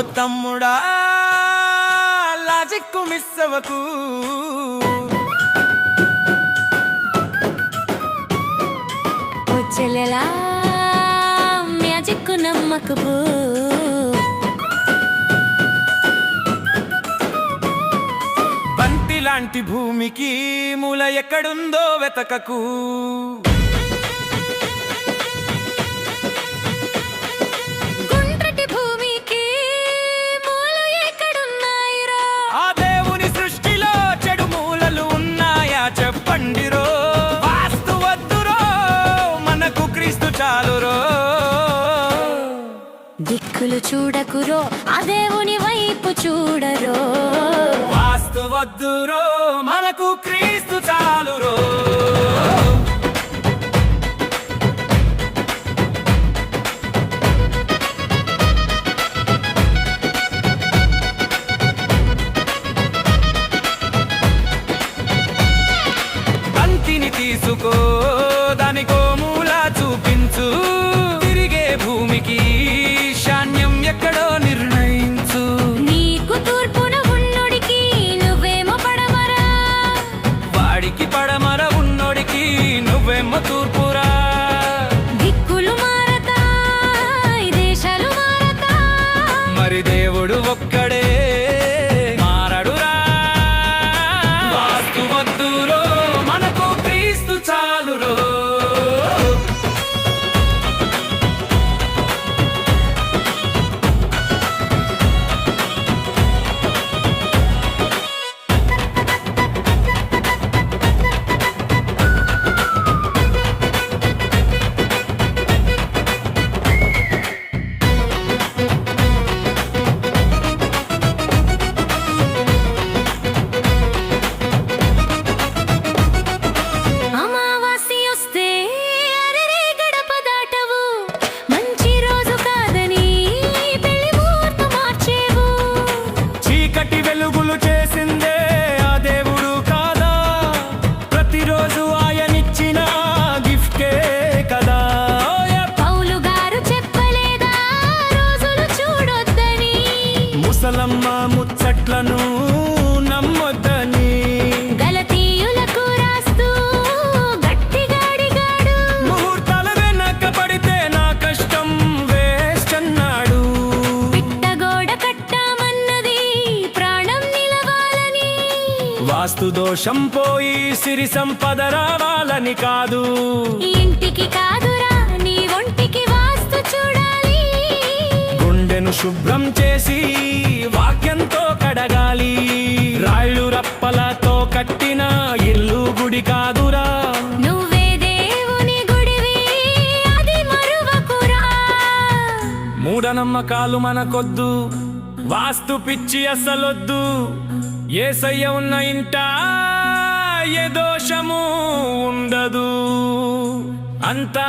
తమ్ముడా logic miss అవ్వకు. చెల్లెలా మ్యాజిక్ నమ్మకపు. బంతి లాంటి భూమికి మూల ఎక్కడుందో వెతకకు. దిక్కులు చూడకురో ఆ దేవుని వైపు చూడరో. వాస్తు వద్దురో మనకు క్రీస్తు చాలురో. తీసుకో దానికో ముచ్చట్లను నమ్మొద్దని. గలతీయులకు రాస్తూ గట్టిగా అడిగాడు. ముహూర్తాల వెనక పడితే నా కష్టం వేస్ట్ అన్నాడు. పిట్టగోడ కట్టామన్నది ప్రాణం నిలవాలని. వాస్తు దోషం పోయి సిరి సంపద రావాలని కాదు. ఇంటికి కాదురా నీ ఒంటికి వాస్తు చూడాలి. గుండెను శుభ్రం చేసి కట్టిన ఇల్లు గుడి కాదురా. నువ్వే దేవుని గుడివి అది మరువకురా. మూఢనమ్మకాలు మనకొద్దు వాస్తు పిచ్చి అసలొద్దు. ఏసయ్య ఉన్న ఇంట ఏ దోషము ఉండదు. అంతా